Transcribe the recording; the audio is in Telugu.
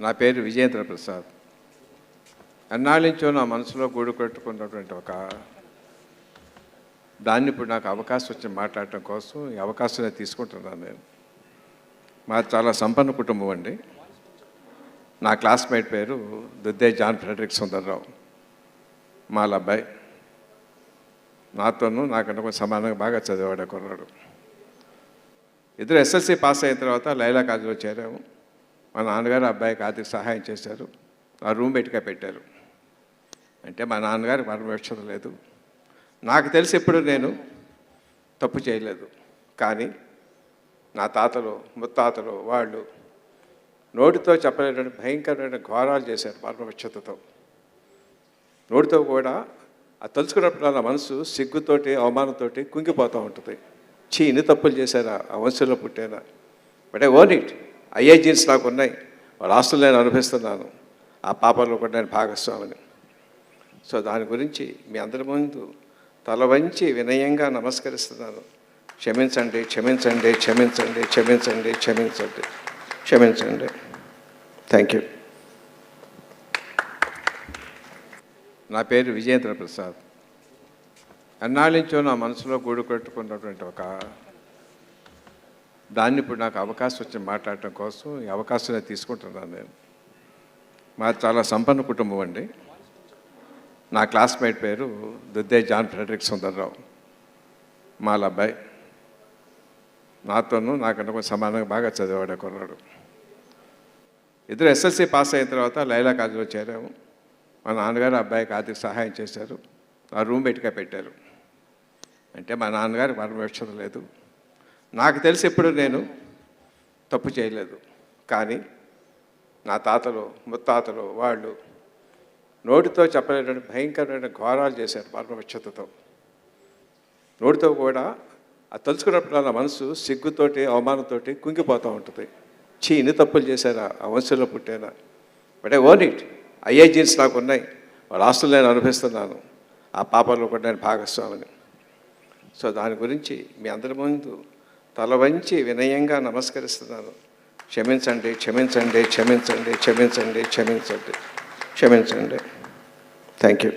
నా పేరు విజయేంద్ర ప్రసాద్. అన్నాళ్ళించో నా మనసులో గూడు కట్టుకున్నటువంటి ఒక దాన్ని ఇప్పుడు నాకు అవకాశం వచ్చి మాట్లాడటం కోసం ఈ అవకాశం నేను తీసుకుంటున్నాను నేను. మాది చాలా సంపన్న కుటుంబం అండి. నా క్లాస్మేట్ పేరు దుద్దే జాన్ ఫ్రెడరిక్ సుందర్రావు. మా అబ్బాయి. నాతోనూ నాకన్నా కొంచెం సమానంగా బాగా చదివాడు ఆ కుర్రాడు. ఇద్దరు ఎస్ఎస్సి పాస్ అయిన తర్వాత లైలా కాలేజీలో చేరాము. మా నాన్నగారు అబ్బాయికి ఆర్థిక సహాయం చేశారు. ఆ రూమ్ బయటగా పెట్టారు. అంటే మా నాన్నగారు పరమేశ్వరం లేదు. నాకు తెలిసి ఎప్పుడు నేను తప్పు చేయలేదు. కానీ నా తాతలు ముత్తాతలు వాళ్ళు నోటితో చెప్పలేనటువంటి భయంకరమైన ఘోరాలు చేశారు పరమవిచ్చతతో నోటితో కూడా ఆ తలుచుకున్నప్పుడు నా మనసు సిగ్గుతోటి అవమానంతోటి కుంగిపోతూ ఉంటుంది. చీ ఇన్ని తప్పులు చేశారా? ఆ వంశంలో పుట్టానా? బట్ ఐ ఓన్ ఇట్ ఐఏ జీన్స్ నాకు ఉన్నాయి. వాళ్ళ ఆస్తులు నేను అనుభవిస్తున్నాను. ఆ పాపంలో కూడా నేను భాగస్వామిని. సో దాని గురించి మీ అందరి ముందు తల వంచి వినయంగా నమస్కరిస్తున్నాను. క్షమించండి క్షమించండి క్షమించండి క్షమించండి క్షమించండి క్షమించండి. థ్యాంక్ యూ నా పేరు విజయేంద్ర ప్రసాద్. అన్నాళ్ళ నా మనసులో గూడు కట్టుకున్నటువంటి ఒక దాన్ని ఇప్పుడు నాకు అవకాశం వచ్చి మాట్లాడటం కోసం ఈ అవకాశం నేను తీసుకుంటున్నాను నేను. మా చాలా సంపన్న కుటుంబం అండి. నా క్లాస్మేట్ పేరు దుద్దే జాన్ ఫ్రెడరిక్ సుందర్రావు. మా అబ్బాయి. నాతోనూ నాకన్నా కొంచెం సమానంగా బాగా చదివాడు కొన్నాడు ఇద్దరు ఎస్ఎస్సి పాస్ అయిన తర్వాత లైలా కాలేజీలో చేరాము. మా నాన్నగారు అబ్బాయికి ఆర్థిక సహాయం చేశారు. ఆ రూమ్ బయటగా పెట్టారు. అంటే మా నాన్నగారు పరమేశ్వరం లేదు. నాకు తెలిసి ఎప్పుడు నేను తప్పు చేయలేదు. కానీ నా తాతలు ముత్తాతలు వాళ్ళు నోటితో చెప్పలేనటువంటి భయంకరమైన ఘోరాలు చేశారు పరమవిచ్చతతో నోటితో కూడా అది తలుచుకున్నప్పుడు నా మనసు సిగ్గుతోటి అవమానంతోటి కుంగిపోతూ ఉంటుంది. చీ ఇన్ని తప్పులు చేశారా? ఆ వంశంలో పుట్టానా? బట్ ఐ ఓన్ ఇట్ ఐఏ జీన్స్ నాకు ఉన్నాయి. వాళ్ళ ఆస్తులు నేను అనుభవిస్తున్నాను. ఆ పాపంలో కూడా నేను భాగస్వామిని. సో దాని గురించి మీ అందరి ముందు తల వంచి వినయంగా నమస్కరిస్తున్నాను. క్షమించండి క్షమించండి క్షమించండి క్షమించండి క్షమించండి క్షమించండి. Thank you